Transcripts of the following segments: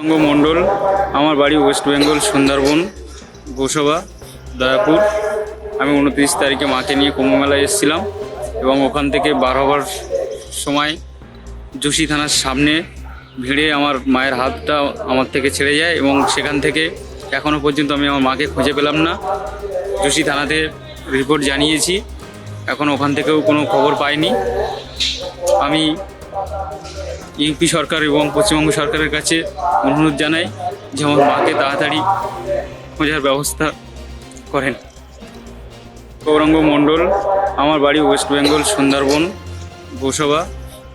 রঙ্গ মণ্ডল আমার বাড়ি ওয়েস্ট বেঙ্গল, সুন্দরবন, গোসবা, দয়াপুর। আমি উনত্রিশ তারিখে মাকে নিয়ে কুম্ভ মেলায় এসেছিলাম এবং ওখান থেকে বার হবার সময় যোশী থানার সামনে ভিড়ে আমার মায়ের হাতটা আমার থেকে ছেড়ে যায় এবং সেখান থেকে এখনও পর্যন্ত আমি আমার মাকে খুঁজে পেলাম না। যোশী থানাতে রিপোর্ট জানিয়েছি। এখন ওখান থেকেও কোনো খবর পাইনি। আমি ইউপি সরকার এবং পশ্চিমবঙ্গ সরকারের কাছে অনুরোধ জানাই যে আমার মাকে তাড়াতাড়ি খোঁজার ব্যবস্থা করেন। গৌরাঙ্গ মণ্ডল, আমার বাড়ি ওয়েস্ট বেঙ্গল, সুন্দরবন গোসবা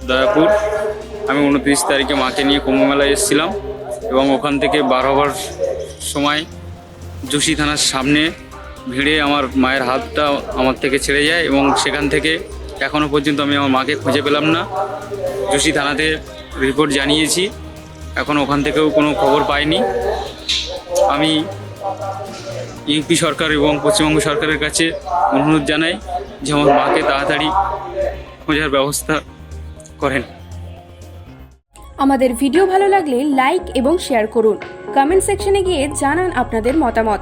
দয়াপুর। আমি উনত্রিশ তারিখে মাকে নিয়ে কুম্ভ মেলায় এসেছিলাম এবং ওখান থেকে বার হবার সময় যোশী থানার সামনে ভিড়ে আমার মায়ের হাতটা আমার থেকে ছেড়ে যায় এবং সেখান থেকে এখনও পর্যন্ত আমি আমার মাকে খুঁজে পেলাম না। যোশী থানাতে রিপোর্ট জানিয়েছি। এখন ওখান থেকেও কোনো খবর পাইনি। আমি ইউপি সরকার এবং পশ্চিমবঙ্গ সরকারের কাছে অনুরোধ জানাই যে আমার মাকে তাড়াতাড়ি খোঁজার ব্যবস্থা করেন। আমাদের ভিডিও ভালো লাগলে লাইক এবং শেয়ার করুন। কমেন্ট সেকশনে গিয়ে জানান আপনাদের মতামত।